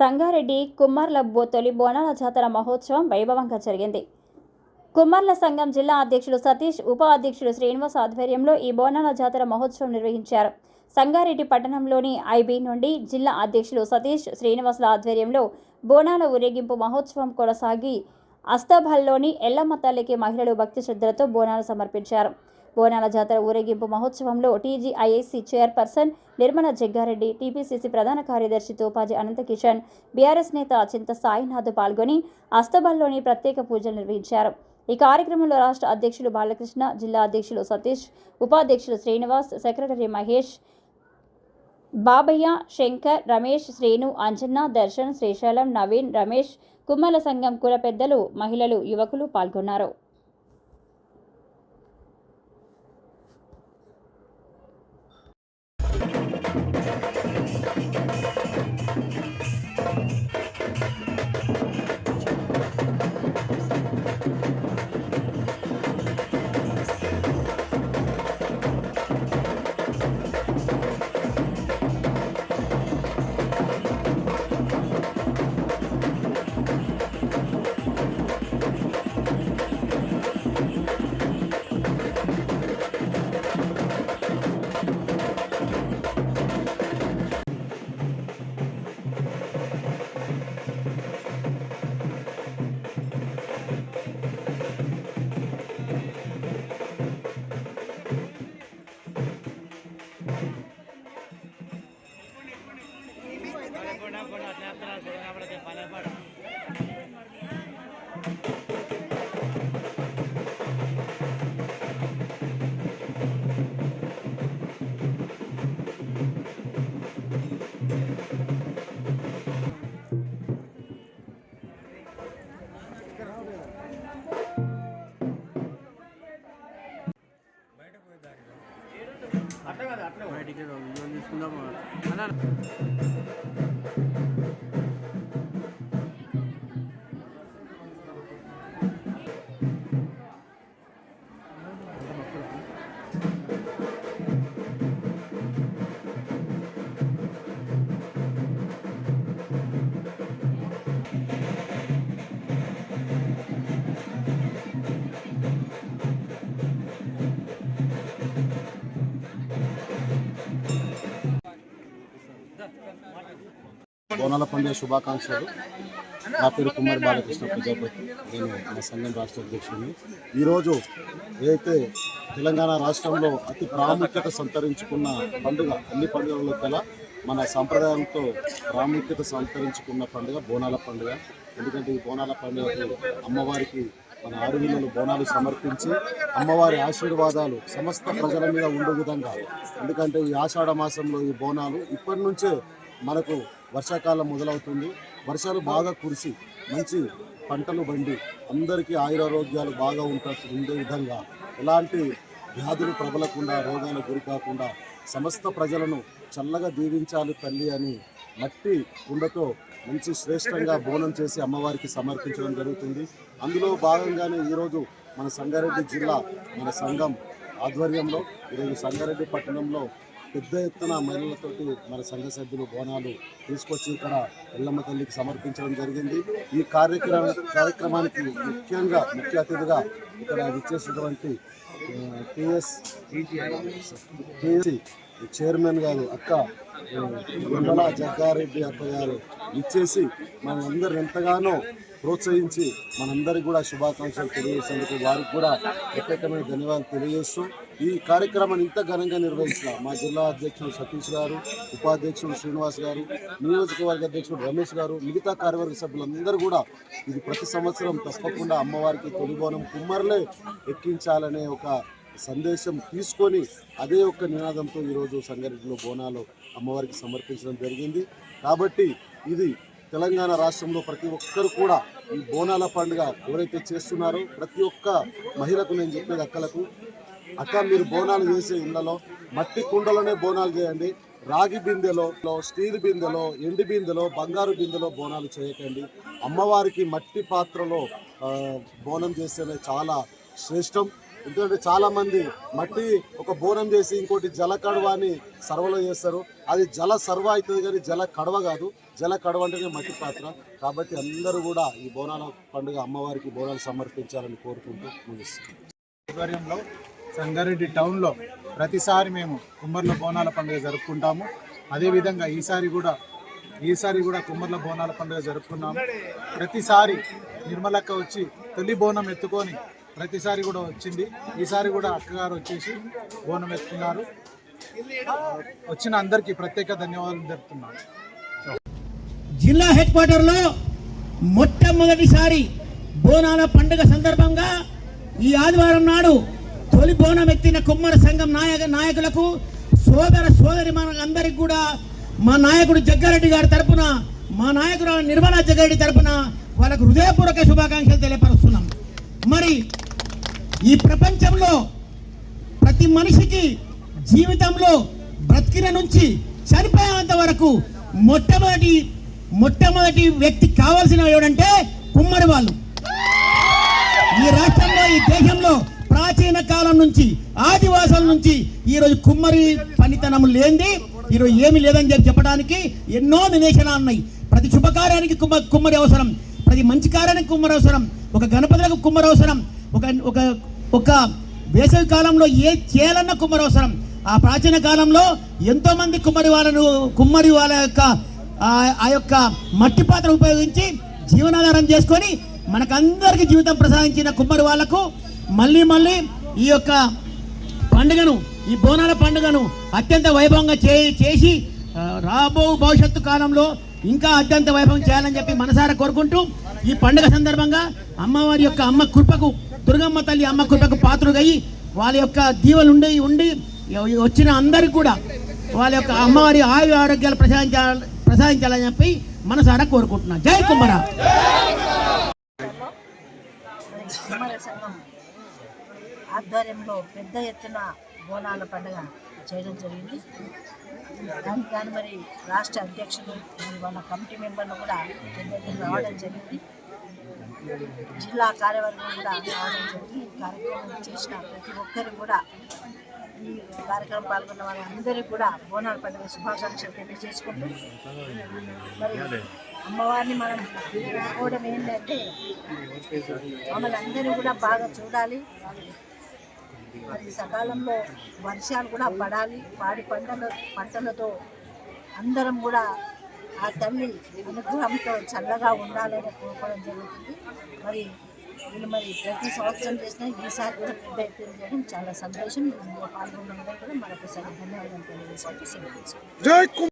సంగారెడ్డి కుమ్మర్ల బో తొలి బోనాల జాతర మహోత్సవం వైభవంగా జరిగింది. కుమ్మర్ల సంఘం జిల్లా అధ్యక్షుడు సతీష్ ఉప అధ్యక్షుడు శ్రీనివాస్ ఆధ్వర్యంలో ఈ బోనాల జాతర మహోత్సవం నిర్వహించారు. సంగారెడ్డి పట్టణంలోని ఐబీ నుండి జిల్లా అధ్యక్షులు సతీష్ శ్రీనివాసుల ఆధ్వర్యంలో బోనాల ఊరేగింపు మహోత్సవం కొనసాగి అస్తభల్లోని ఎల్లమ్మ తల్లికి మహిళలు భక్తి శ్రద్ధలతో బోనాలు సమర్పించారు. బోనాల జాతర ఊరేగింపు మహోత్సవంలో TGIIC chairperson Nirmala Jaggareddy TPCC ప్రధాన కార్యదర్శి తోపాజీ అనంతకిషన్ బీఆర్ఎస్ నేత చింత సాయినాథ్ పాల్గొని అస్తబల్లోని ప్రత్యేక పూజలు నిర్వహించారు. ఈ కార్యక్రమంలో రాష్ట్ర అధ్యక్షులు బాలకృష్ణ జిల్లా అధ్యక్షులు సతీష్ ఉపాధ్యక్షులు శ్రీనివాస్ సెక్రటరీ మహేష్ బాబయ్య శంకర్ రమేష్ శ్రీను అంజన్న దర్శన్ శ్రీశైలం నవీన్ రమేష్ కుమ్మల సంఘం కుల పెద్దలు మహిళలు యువకులు పాల్గొన్నారు. బయటికి రా, వీడియో తీసుకుందాం అన్న బోనాల పండుగ శుభాకాంక్షలు. నా పేరు కుమార్ బాలకృష్ణ ప్రజాపతి. నేను మా సంఘం రాష్ట్ర అధ్యక్షుడిని. ఈరోజు ఏదైతే తెలంగాణ రాష్ట్రంలో అతి ప్రాముఖ్యత సంతరించుకున్న పండుగ అన్ని పండుగలలో కల మన సాంప్రదాయంతో ప్రాముఖ్యత సంతరించుకున్న పండుగ బోనాల పండుగ. ఎందుకంటే ఈ బోనాల పండుగకు అమ్మవారికి మన ఆడవిల్లలు బోనాలు సమర్పించి అమ్మవారి ఆశీర్వాదాలు సమస్త ప్రజల మీద ఉండే విధంగా. ఎందుకంటే ఈ ఆషాఢ మాసంలో ఈ బోనాలు ఇప్పటి నుంచే మనకు వర్షాకాలం మొదలవుతుంది. వర్షాలు బాగా కురిసి మంచి పంటలు బండి అందరికీ ఆయురారోగ్యాలు బాగా ఉంటా ఉండే విధంగా. ఎలాంటి వ్యాధులు ప్రబలకుండా రోగాలు గురి కాకుండా సమస్త ప్రజలను చల్లగా దీవించాలి తల్లి అని మట్టి కుండతో మంచి శ్రేష్టంగా బోనం చేసి అమ్మవారికి సమర్పించడం జరుగుతుంది. అందులో భాగంగానే ఈరోజు మన సంగారెడ్డి జిల్లా మన సంఘం ఆధ్వర్యంలో ఈరోజు సంగారెడ్డి పట్టణంలో పెద్ద ఎత్తున మహిళలతోటి మన సంఘ సభ్యులు బోనాలు తీసుకొచ్చి ఇక్కడ ఎల్లమ్మ తల్లికి సమర్పించడం జరిగింది. ఈ కార్యక్రమ కార్యక్రమానికి ముఖ్యంగా ముఖ్య అతిథిగా ఇక్కడ విచ్చేసినటువంటి టిఎస్ టిఎస్సి చైర్మన్ గారు అక్క మండల జగ్గారెడ్డి అక్క గారు ఇచ్చేసి మనందరు ఎంతగానో ప్రోత్సహించి మనందరికీ కూడా శుభాకాంక్షలు తెలియజేసేందుకు వారికి కూడా ప్రత్యేకమైన ధన్యవాదాలు తెలియజేస్తూ ఈ కార్యక్రమాన్ని ఇంత ఘనంగా నిర్వహించిన మా జిల్లా అధ్యక్షుడు సతీష్ గారు ఉపాధ్యక్షుడు శ్రీనివాస్ గారు నియోజకవర్గ అధ్యక్షుడు రమేష్ గారు మిగతా కార్యవర్గ సభ్యులందరూ కూడా ఇది ప్రతి సంవత్సరం తప్పకుండా అమ్మవారికి తొలిబోనం కుమ్మర్లే ఎక్కించాలనే ఒక సందేశం తీసుకొని అదే ఒక్క నినాదంతో ఈరోజు సంగారెడ్డిలో బోనాలు అమ్మవారికి సమర్పించడం జరిగింది. కాబట్టి ఇది తెలంగాణ రాష్ట్రంలో ప్రతి ఒక్కరు కూడా ఈ బోనాల పండుగ ఎవరైతే చేస్తున్నారో ప్రతి ఒక్క మహిళకు నేను చెప్పేది అక్కలకు అక్క మీరు బోనాలు చేసే ఇళ్ళలో మట్టి కుండలోనే బోనాలు చేయండి. రాగి బిందెలో స్టీల్ బిందెలో ఎండి బిందెలో బంగారు బిందెలో బోనాలు చేయకండి. అమ్మవారికి మట్టి పాత్రలో బోనం చేస్తేనే చాలా శ్రేష్టం. ఎందుకంటే చాలామంది మట్టి ఒక బోనం చేసి ఇంకోటి జల కడవ అని సర్వలో చేస్తారు. అది జల సర్వ అవుతుంది కానీ జల కడవ కాదు. జల కడవ అంటేనే మట్టి పాత్ర. కాబట్టి అందరూ కూడా ఈ బోనాల పండుగ అమ్మవారికి బోనాలు సమర్పించాలని కోరుకుంటూ ముగిస్తుంది ఆధ్వర్యంలో సంగారెడ్డి టౌన్లో ప్రతిసారి మేము కుమ్మర్ల బోనాల పండుగ జరుపుకుంటాము. అదేవిధంగా ఈసారి కూడా ఈసారి కూడా కుమ్మర్ల బోనాల పండుగ జరుపుకున్నాము. ప్రతిసారి నిర్మలక్క వచ్చి తొలి బోనం ఎత్తుకొని ప్రతిసారి కూడా వచ్చింది. ఈసారి కూడా అక్కగారు వచ్చేసి బోనం ఎత్తుకున్నారు. వచ్చిన అందరికీ ప్రత్యేక ధన్యవాదాలు జరుపుతున్నాను జిల్లా హెడ్ క్వార్టర్లో మొట్టమొదటిసారి బోనాల పండుగ సందర్భంగా ఈ ఆదివారం నాడు తొలి బోనం ఎత్తిన కుమ్మర సంఘం నాయక నాయకులకు సోదర సోదరి మన అందరికి కూడా మా నాయకుడు జగ్గారెడ్డి గారి తరపున మా నాయకుడు నిర్మలా జగ్గారెడ్డి తరపున వాళ్ళకు హృదయపూర్వక శుభాకాంక్షలు తెలియపరుస్తున్నాం. మరి ఈ ప్రపంచంలో ప్రతి మనిషికి జీవితంలో బ్రతికిన నుంచి చనిపోయేంత వరకు మొట్టమొదటి మొట్టమొదటి వ్యక్తి కావాల్సిన ఎవడంటే కుమ్మరి వాళ్ళు ఈ రాష్ట్రంలో ఈ దేశంలో ప్రాచీన కాలం నుంచి ఆదివాసుల నుంచి ఈరోజు కుమ్మరి పనితనం లేనిది ఈరోజు ఏమి లేదని చెప్పి చెప్పడానికి ఎన్నో నివేశనాలు ఉన్నాయి. ప్రతి శుభకార్యానికి కుమ్మ కుమ్మరి అవసరం ప్రతి మంచి కార్యానికి కుమ్మరి అవసరం ఒక గణపతులకు కుమ్మరి అవసరం ఒక ఒక ఒక వేసవి కాలంలో ఏ చేయాలన్న కుమ్మరి అవసరం. ఆ ప్రాచీన కాలంలో ఎంతోమంది కుమ్మరి వాళ్ళను కుమ్మరి వాళ్ళ యొక్క ఆ- యొక్క మట్టి పాత్ర ఉపయోగించి జీవనాధారం చేసుకొని మనకందరికీ జీవితం ప్రసాదించిన కుమ్మరి వాళ్ళకు మళ్ళీ మళ్ళీ ఈ యొక్క పండుగను ఈ బోనాల పండుగను అత్యంత వైభవంగా చే చేసి రాబో భవిష్యత్తు కాలంలో ఇంకా అత్యంత వైభవం చేయాలని చెప్పి మనసారా కోరుకుంటూ ఈ పండుగ సందర్భంగా అమ్మవారి యొక్క అమ్మ కృపకు దుర్గమ్మ తల్లి అమ్మ కృపకు పాత్రుడయ్యి వాళ్ళ యొక్క దీవెలు ఉండి ఉండి వచ్చిన అందరికి కూడా వాళ్ళ యొక్క అమ్మవారి ఆయు ఆరోగ్యాలు ప్రసాదించాలి ప్రసాదించాలని చెప్పి మనసారా కోరుకుంటున్నాను జై కుమార ఆధ్వర్యంలో పెద్ద ఎత్తున బోనాల పండుగ చేయడం జరిగింది. దానికి కానీ మరి రాష్ట్ర అధ్యక్షులు మరి వాళ్ళ కమిటీ మెంబర్లు కూడా పెద్ద ఎత్తున రావడం జరిగింది. జిల్లా కార్యవర్గం కూడా రావడం జరిగింది. ఈ కార్యక్రమం చేసిన ప్రతి ఒక్కరు కూడా ఈ కార్యక్రమం పాల్గొన్న వాళ్ళందరికీ కూడా బోనాల పండుగ శుభాకాంక్షలు తెలియజేసుకుంటూ మరి అమ్మవారిని మనం కోరుకోవడం ఏంటంటే మమ్మల్ని అందరూ కూడా బాగా చూడాలి. సకాలంలో వర్షాలు కూడా పడాలి. పాడి పంటల పంటలతో అందరం కూడా ఆ తల్లి అనుగ్రహంతో చల్లగా ఉండాలని కోరుకోవడం జరుగుతుంది. మరి వీళ్ళు మరి ప్రతి సంవత్సరం చేసిన ఈసారి కూడా పెద్ద ఎత్తున చేయడం చాలా సంతోషం. పాల్గొనడం కూడా మరొకసారి ధన్యవాదాలు తెలియజేసి సెలవు